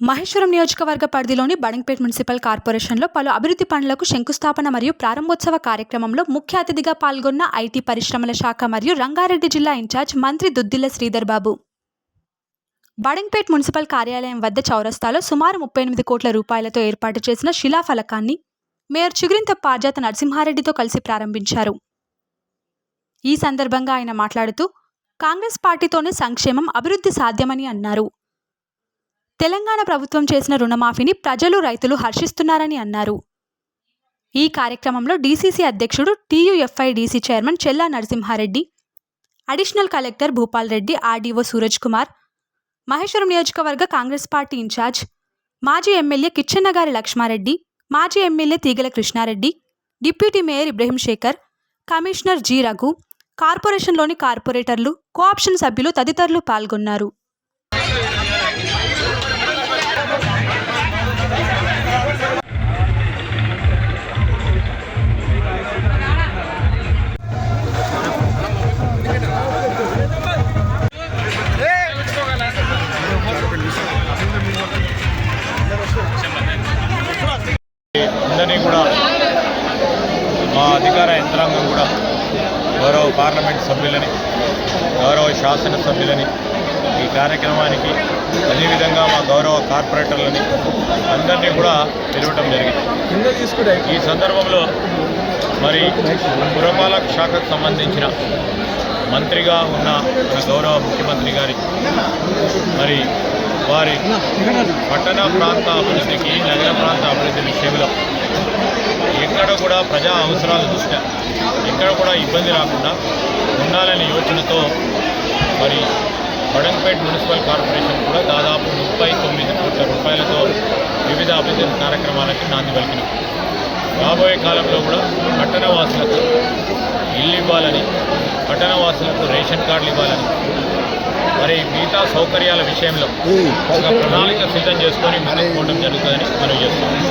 మహేశ్వరం నియోజకవర్గ పరిధిలోని బడంగ్పేట్ మున్సిపల్ కార్పొరేషన్లో పలు అభివృద్ధి పనులకు శంకుస్థాపన మరియు ప్రారంభోత్సవ కార్యక్రమంలో ముఖ్య అతిథిగా పాల్గొన్న ఐటీ పరిశ్రమల శాఖ మరియు రంగారెడ్డి జిల్లా ఇన్ఛార్జ్ మంత్రి దుద్దిల్ల శ్రీధర్ బాబు. బడంగ్పేట్ మున్సిపల్ కార్యాలయం వద్ద చౌరస్తాలో సుమారు ముప్పై ఎనిమిది కోట్ల రూపాయలతో ఏర్పాటు చేసిన శిలాఫలకాన్ని మేయర్ చిగురింత పాజాత నరసింహారెడ్డితో కలిసి ప్రారంభించారు. ఈ సందర్భంగా ఆయన మాట్లాడుతూ కాంగ్రెస్ పార్టీతోనే సంక్షేమం అభివృద్ధి సాధ్యమని అన్నారు. తెలంగాణ ప్రభుత్వం చేసిన రుణమాఫీని ప్రజలు రైతులు హర్షిస్తున్నారని అన్నారు. ఈ కార్యక్రమంలో డీసీసీ అధ్యక్షుడు TUFIDC chairman Chella Narasimhareddy additional collector Bhupal Reddy RDO Suraj Kumar Maheshwaram నియోజకవర్గ కాంగ్రెస్ పార్టీ ఇన్ఛార్జ్ మాజీ ఎమ్మెల్యే కిచ్చెన్నగారి లక్ష్మారెడ్డి మాజీ MLA Teegala Krishnareddy deputy mayor Ibrahim Shekhar commissioner G Raghu కార్పొరేషన్లోని కార్పొరేటర్లు కోఆప్షన్ సభ్యులు తదితరులు పాల్గొన్నారు. అందరినీ కూడా మా అధికార యంత్రాంగం కూడా గౌరవ పార్లమెంట్ సభ్యులని గౌరవ శాసనసభ్యులని ఈ కార్యక్రమానికి అదేవిధంగా మా గౌరవ కార్పొరేటర్లని అందరినీ కూడా పిలవటం జరిగింది. ఈ సందర్భంలో మరి పురపాలక శాఖకు సంబంధించిన మంత్రిగా ఉన్న మన గౌరవ ముఖ్యమంత్రి గారి మరి వారి పట్టణ ప్రాంత అభివృద్ధికి నగర ప్రాంత అభివృద్ధి విషయంలో ఎక్కడ కూడా ప్రజా అవసరాల దృష్ట్యా ఎక్కడ కూడా ఇబ్బంది రాకుండా ఉండాలనే యోచనతో మరి బడంపేట్ మున్సిపల్ కార్పొరేషన్ కూడా దాదాపు ముప్పై తొమ్మిది కోట్ల రూపాయలతో వివిధ అభివృద్ధి కార్యక్రమాలకి నాంది పలికిన రాబోయే కాలంలో కూడా పట్టణవాసులకు ఇల్లు ఇవ్వాలని పట్టణ వాసులకు రేషన్ కార్డులు ఇవ్వాలని మరి మిగతా సౌకర్యాల విషయంలో ఒక ప్రణాళిక సిద్ధం చేసుకొని ముందుకు పోవడం జరుగుతుందని మనం చేస్తున్నాం.